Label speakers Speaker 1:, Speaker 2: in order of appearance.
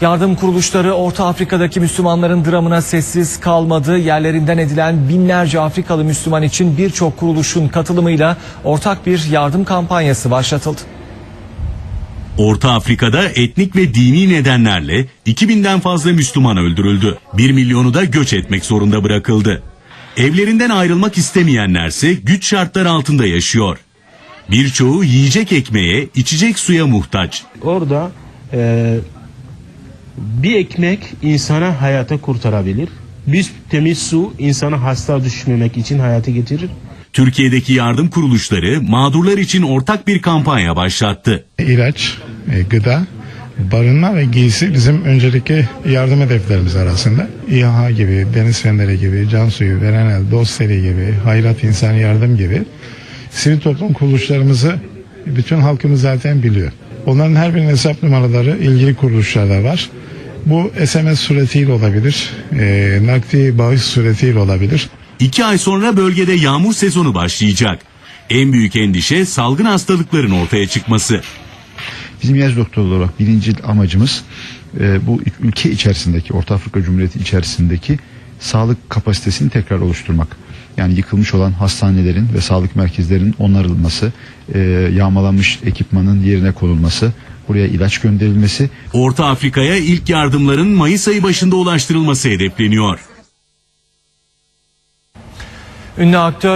Speaker 1: Yardım kuruluşları Orta Afrika'daki Müslümanların dramına sessiz kalmadı. Yerlerinden edilen binlerce Afrikalı Müslüman için birçok kuruluşun katılımıyla ortak bir yardım kampanyası başlatıldı.
Speaker 2: Orta Afrika'da etnik ve dini nedenlerle 2000'den fazla Müslüman öldürüldü. 1 milyonu da göç etmek zorunda bırakıldı. Evlerinden ayrılmak istemeyenlerse güç şartlar altında yaşıyor. Birçoğu yiyecek ekmeğe, içecek suya muhtaç.
Speaker 3: Orada e, bir ekmek insana hayata kurtarabilir. Bir temiz su insana hasta düşmemek için hayata getirir.
Speaker 2: Türkiye'deki yardım kuruluşları mağdurlar için ortak bir kampanya başlattı.
Speaker 4: İlaç, e, gıda, barınma ve giysi bizim öncelikli yardım hedeflerimiz arasında. İHA gibi, Deniz Feneri gibi, Can Suyu, Verenel, Dosteli gibi, Hayrat İnsan Yardım gibi sivil toplum kuruluşlarımızı bütün halkımız zaten biliyor. Onların her birinin hesap numaraları ilgili kuruluşlarda var. Bu SMS suretiyle olabilir, e, nakdi bağış suretiyle olabilir.
Speaker 2: İki ay sonra bölgede yağmur sezonu başlayacak. En büyük endişe salgın hastalıkların ortaya çıkması.
Speaker 5: Bizim yaş doktorları olarak birinci amacımız e, bu ülke içerisindeki Orta Afrika Cumhuriyeti içerisindeki sağlık kapasitesini tekrar oluşturmak. Yani yıkılmış olan hastanelerin ve sağlık merkezlerinin onarılması, e, yağmalanmış ekipmanın yerine konulması, buraya ilaç gönderilmesi
Speaker 2: Orta Afrika'ya ilk yardımların Mayıs ayı başında ulaştırılması hedefleniyor.
Speaker 1: Ünlü aktör